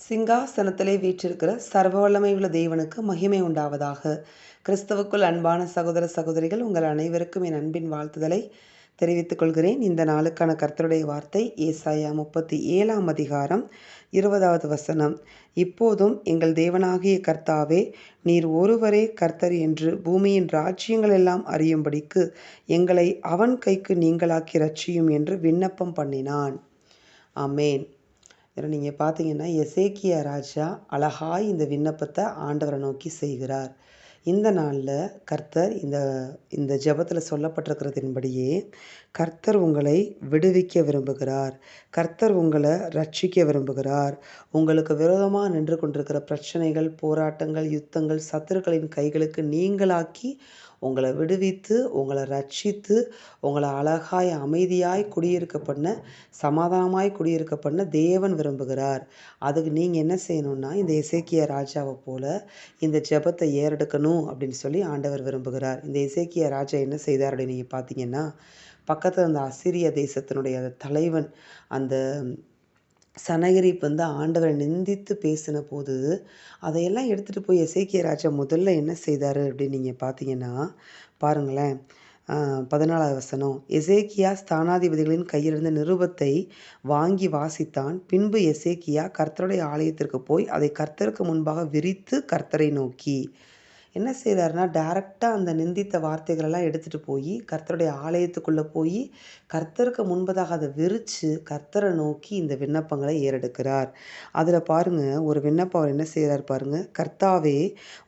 சிங்காசனத்திலே வீற்றிருக்கிற சர்வ வல்லமையுள்ள தேவனுக்கு மகிமை உண்டாவதாக. கிறிஸ்தவுக்குள் அன்பான சகோதர சகோதரிகள் உங்கள் அனைவருக்கும் என் அன்பின் வாழ்த்துதலை தெரிவித்துக் கொள்கிறேன். இந்த நாளுக்கான கர்த்தருடைய வார்த்தை ஏசாயா முப்பத்தி ஏழாம் அதிகாரம் இருபதாவது வசனம். இப்போதும் எங்கள் தேவனாகிய கர்த்தாவே நீர் ஒருவரே கர்த்தர் என்று பூமியின் ராஜ்யங்கள் எல்லாம் அறியும்படிக்கு எங்களை அவன் கைக்கு நீங்களாக்கி ரட்சியும் என்று விண்ணப்பம் பண்ணினான். அமேன் இதில் நீங்கள் பார்த்தீங்கன்னா எசேக்கியா ராஜா அழகாய் இந்த விண்ணப்பத்தை ஆண்டவரை நோக்கி செய்கிறார். இந்த நாளில் கர்த்தர் இந்த இந்த ஜெபத்தில் சொல்லப்பட்டிருக்கிறதின்படியே கர்த்தர் உங்களை விடுவிக்க விரும்புகிறார். கர்த்தர் உங்களை ரட்சிக்க விரும்புகிறார். உங்களுக்கு விரோதமாக நின்று கொண்டிருக்கிற பிரச்சனைகள் போராட்டங்கள் யுத்தங்கள் சத்துருக்களின் கைகளுக்கு நீங்களாக்கி உங்களை விடுவித்து உங்களை ரட்சித்து உங்களை அழகாய் அமைதியாய் குடியிருக்க பண்ண சமாதானமாய் குடியிருக்க பண்ண தேவன் விரும்புகிறார். அதுக்கு நீங்கள் என்ன செய்யணும்னா இந்த இசைக்கிய ராஜாவை போல் இந்த ஜெபத்தை ஏறெடுக்கணும் அப்படின்னு சொல்லி ஆண்டவர் விரும்புகிறார். இந்த இசைக்கிய ராஜா என்ன செய்தார் அப்படின்னு நீங்கள் பார்த்தீங்கன்னா பக்கத்தில் அந்த அசிரிய தேசத்தினுடைய அந்த தலைவன் அந்த சனகரிப் வந்து ஆண்டவரை நிந்தித்து பேசின போது அதையெல்லாம் எடுத்துகிட்டு போய் எசேக்கிய ராஜா முதல்ல என்ன செய்தார் அப்படின்னு நீங்கள் பார்த்தீங்கன்னா பாருங்களேன். பதினாலாவது வசனம். எசேக்கியா ஸ்தானாதிபதிகளின் கையிலிருந்த நிருபத்தை வாங்கி வாசித்தான். பின்பு எசேக்கியா கர்த்தருடைய ஆலயத்திற்கு போய் அதை கர்த்தருக்கு முன்பாக விரித்து கர்த்தரை நோக்கி என்ன செய்கிறாருன்னா டேரெக்டாக அந்த நிந்தித்த வார்த்தைகளெல்லாம் எடுத்துகிட்டு போய் கர்த்தருடைய ஆலயத்துக்குள்ளே போய் கர்த்தருக்கு முன்பதாக அதை விரித்து கர்த்தரை நோக்கி இந்த விண்ணப்பங்களை ஏறெடுக்கிறார். அதில் பாருங்கள் ஒரு விண்ணப்பம் அவர் என்ன செய்கிறார் பாருங்கள் கர்த்தாவே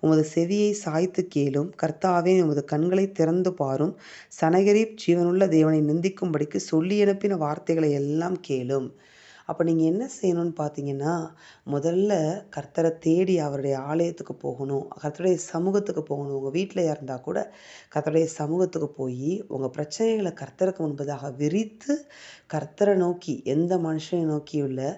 உமது செவியை சாய்த்து கேளும். கர்த்தாவே உமது கண்களை திறந்து பாரும். சனகரீப் ஜீவனுள்ள தேவனை நிந்திக்கும்படிக்கு சொல்லி அனுப்பின வார்த்தைகளை எல்லாம் கேளும். அப்போ நீங்கள் என்ன செய்யணும்னு பார்த்தீங்கன்னா முதல்ல கர்த்தரை தேடி அவருடைய ஆலயத்துக்கு போகணும். கர்த்தருடைய சமூகத்துக்கு போகணும். உங்கள் வீட்டில் இருந்தால் கூட கர்த்தருடைய சமூகத்துக்கு போய் உங்கள் பிரச்சனைகளை கர்த்தருக்கு முன்பதாக விரித்து கர்த்தரை நோக்கி எந்த மனுஷனை நோக்கியும் இல்லை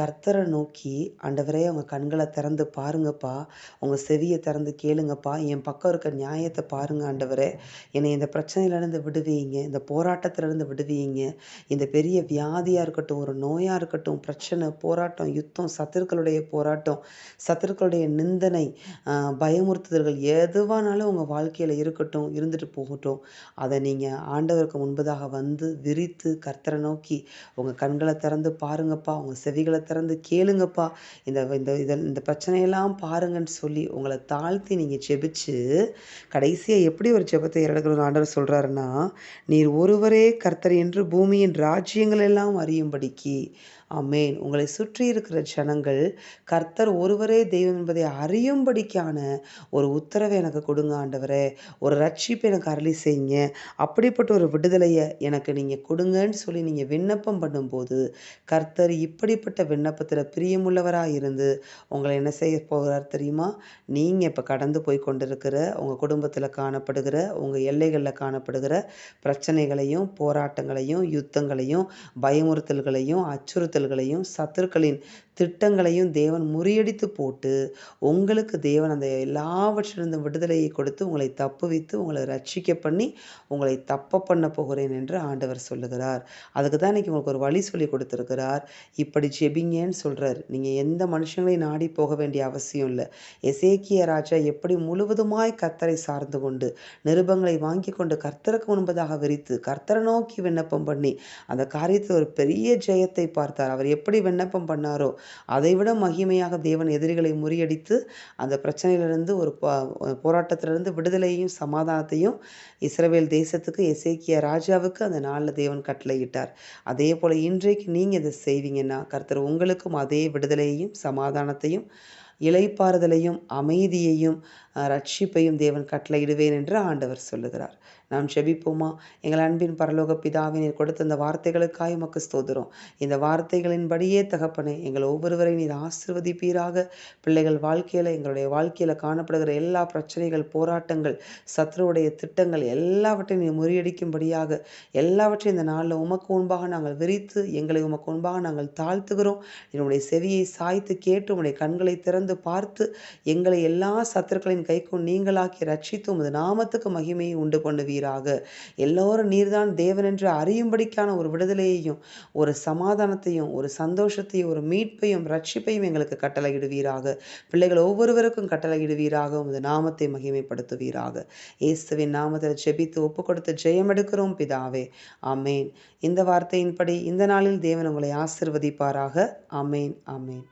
கர்த்தரை நோக்கி ஆண்டவரே உங்கள் கண்களை திறந்து பாருங்கப்பா. உங்கள் செவியை திறந்து கேளுங்கப்பா. என் பக்கம் இருக்க நியாயத்தை பாருங்க ஆண்டவரே. என்னை இந்த பிரச்சனையிலேருந்து விடுவீங்க. இந்த போராட்டத்திலேருந்து விடுவீங்க. இந்த பெரிய வியாதியாக இருக்கட்டும் ஒரு நோயாக இருக்கட்டும் பிரச்சனை போராட்டம் யுத்தம் சத்துருக்களுடைய போராட்டம் சத்துருக்களுடைய நிந்தனை பயமுறுத்துதல்கள் எதுவானாலும் உங்கள் வாழ்க்கையில் இருக்கட்டும் இருந்துட்டு போகட்டும். அதை நீங்கள் ஆண்டவருக்கு முன்பதாக வந்து விரித்து கர்த்தரை நோக்கி உங்கள் கண்களை திறந்து பாருங்கப்பா. உங்கள் செவிகளை திறந்து கேளுங்கப்பா. இந்த இந்த இதில் இந்த பிரச்சனையெல்லாம் பாருங்கன்னு சொல்லி உங்களை தாழ்த்தி நீங்கள் ஜெபிச்சு கடைசியாக எப்படி ஒரு ஜெபத்தை இறக்கணும்னு ஆண்டவர் சொல்கிறாருன்னா நீர் ஒருவரே கர்த்தர் என்று பூமியின் ராஜ்யங்கள் எல்லாம் அறியும்படிக்கு. அமேன் உங்களை சுற்றி இருக்கிற ஜனங்கள் கர்த்தர் ஒருவரே தெய்வம் என்பதை அறியும்படிக்கான ஒரு உத்தரவை எனக்கு கொடுங்க ஆண்டவரே. ஒரு ரட்சிப்பை எனக்கு அருளி செய்யுங்க. அப்படிப்பட்ட ஒரு விடுதலையை எனக்கு நீங்கள் கொடுங்கன்னு சொல்லி நீங்கள் விண்ணப்பம் பண்ணும்போது கர்த்தர் இப்படிப்பட்ட விண்ணப்பத்தில் பிரியமுள்ளவராக இருந்து உங்களை என்ன செய்ய போகிறார் தெரியுமா? நீங்கள் இப்போ கடந்து போய் கொண்டிருக்கிற உங்கள் குடும்பத்தில் காணப்படுகிற உங்கள் எல்லைகளில் காணப்படுகிற பிரச்சனைகளையும் போராட்டங்களையும் யுத்தங்களையும் பயமுறுத்தல்களையும் அச்சுறுத்தல்களையும் சத்துருக்களின் திட்டங்களையும் தேவன் முறியடித்து போட்டு உங்களுக்கு தேவன் அந்த எல்லாவற்றிலிருந்து விடுதலையை கொடுத்து உங்களை தப்புவித்து உங்களை ரட்சிக்க பண்ணி உங்களை தப்ப பண்ண போகிறேன் என்று ஆண்டவர் சொல்லுகிறார். அதுக்கு தான் இன்றைக்கி உங்களுக்கு ஒரு வழி சொல்லி கொடுத்துருக்கிறார். இப்படி ஜெபிங்கன்னு சொல்கிறார் நீங்கள் எந்த மனுஷங்களையும் நாடி போக வேண்டிய அவசியம் இல்லை. எசேக்கிய ராஜா எப்படி முழுவதுமாய் கர்த்தரை சார்ந்து கொண்டு நிருபங்களை வாங்கி கொண்டு கர்த்தருக்கு முன்பதாக விரித்து கர்த்தரை நோக்கி விண்ணப்பம் பண்ணி அந்த காரியத்தில் ஒரு பெரிய ஜெயத்தை பார்த்தார். அவர் எப்படி விண்ணப்பம் பண்ணாரோ அதைவிட மகிமையாக தேவன் எதிரிகளை முறியடித்து அந்த பிரச்சனையிலிருந்து ஒரு போராட்டத்திலிருந்து விடுதலையும் சமாதானத்தையும் இஸ்ரவேல் தேசத்துக்கு எசேக்கிய ராஜாவுக்கு அந்த நாளில் தேவன் கட்டளையிட்டார். அதே போல் இன்றைக்கு நீங்கள் இதை செய்வீங்கன்னா கர்த்தர் உங்களுக்கும் அதே விடுதலையையும் சமாதானத்தையும் இலைப்பாறுதலையும் அமைதியையும் ரட்சிப்பையும் தேவன் கட்டளையிடுவேன் என்று ஆண்டவர் சொல்லுகிறார். நாம் செபிப்போமா எங்கள் அன்பின் பரலோக பிதாவினை கொடுத்த இந்த வார்த்தைகளுக்காய் உமக்கு ஸ்தோதிரம் இந்த வார்த்தைகளின்படியே தகப்பனே எங்கள் ஒவ்வொருவரையும் நீர் ஆசிர்வதிப்பீராக. பிள்ளைகள் வாழ்க்கையில் எங்களுடைய வாழ்க்கையில் காணப்படுகிற எல்லா பிரச்சனைகள் போராட்டங்கள் சத்ருவுடைய திட்டங்கள் எல்லாவற்றையும் நீ முறியடிக்கும்படியாக எல்லாவற்றையும் இந்த நாளில் உமக்கு முன்பாக நாங்கள் விரித்து எங்களை உமக்கு முன்பாக நாங்கள் தாழ்த்துகிறோம். என்னுடைய செவியை சாய்த்து கேட்டு உடைய கண்களை திறந்து உணர்ந்து பார்த்து எங்களை எல்லா சத்துருக்களின் கைக்கும் நீங்களாக்கி ரட்சித்து உமது நாமத்துக்கு மகிமையை உண்டு பண்ணுவீராக. எல்லோரும் நீர்தான் தேவன் என்று அறியும்படிக்கான ஒரு விடுதலையையும் ஒரு சமாதானத்தையும் ஒரு சந்தோஷத்தையும் ஒரு மீட்பையும் ரட்சிப்பையும் எங்களுக்கு கட்டளையிடுவீராக. பிள்ளைகள் ஒவ்வொருவருக்கும் கட்டளையிடுவீராக. உமது நாமத்தை மகிமைப்படுத்துவீராக. இயேசுவின் நாமத்தில் ஜெபித்து ஒப்பு கொடுத்து ஜெயம் எடுக்கிறோம் பிதாவே. ஆமேன். இந்த வார்த்தையின்படி இந்த நாளில் தேவன் உங்களை ஆசிர்வதிப்பாராக. அமேன் அமேன்